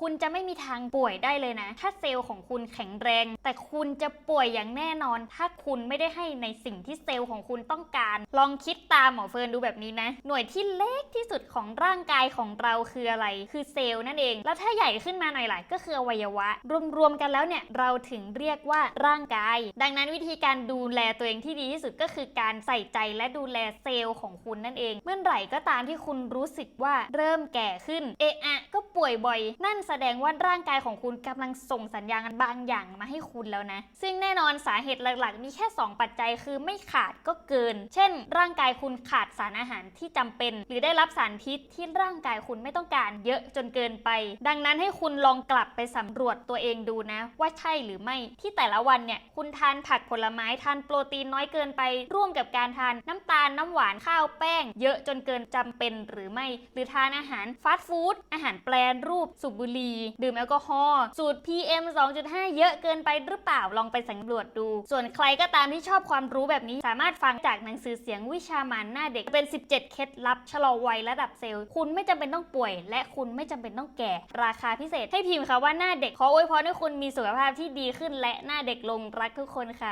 คุณจะไม่มีทางป่วยได้เลยนะ ถ้าเซลล์ของคุณแข็งแรง แต่คุณจะป่วยอย่างแน่นอน ถ้าคุณไม่ได้ให้ในสิ่งที่เซลล์ของคุณต้องการ ลองคิดตามหมอเฟิร์นดูแบบนี้นะ หน่วยที่เล็กที่สุดของร่างกายของเราคืออะไร คือเซลล์นั่นเอง แล้วถ้าใหญ่ขึ้นมาหน่อยล่ะก็คืออวัยวะ รวมๆกันแล้วเนี่ยเราถึงเรียกว่าร่างกาย ดังนั้นวิธีการดูแลตัวเองที่ดีที่สุดก็คือการใส่ใจและดูแลเซลล์ของคุณนั่นเอง เมื่อไหร่ก็ตามที่คุณรู้สึกว่าเริ่มแก่ขึ้น เอะอะก็ป่วยบ่อย นั่นแสดงว่าร่างกายของคุณกำลังส่งสัญญาณบางอย่างมาให้คุณแล้วนะ ซึ่งแน่นอนสาเหตุหลักๆ มีแค่ 2 ปัจจัยคือไม่ขาดก็เกิน เช่น ร่างกายคุณขาดสารอาหารที่จำเป็น หรือได้รับสารพิษที่ร่างกายคุณไม่ต้องการเยอะจนเกินไป ดังนั้นให้คุณลองกลับไปสำรวจตัวเองดูนะ ว่าใช่หรือไม่ที่แต่ละวันเนี่ยคุณทานผักผลไม้ทานโปรตีนน้อยเกินไป ร่วมกับการทานน้ำตาลน้ำหวานข้าวแป้ง เยอะจนเกินจำเป็นหรือไม่ หรือทานอาหารฟาสต์ฟู้ดอาหารแปรรูปสูบบุหรี่ดื่มแอลกอฮอล์สูตร PM 2.5 เยอะเกินไปหรือเปล่าลองไปสำรวจดู ส่วนใครก็ตามที่ชอบความรู้แบบนี้ สามารถฟังจากหนังสือเสียงวิชามานหน้าเด็กเป็น 17 เคล็ดลับชะลอวัยระดับเซลล์ คุณไม่จำเป็นต้องป่วย และคุณไม่จำเป็นต้องแก่ ราคาพิเศษให้พิมพ์ค่ะว่าหน้าเด็กขออวยพรให้คุณมีสุขภาพที่ดีขึ้นและหน้าเด็กลงรักทุกคนค่ะ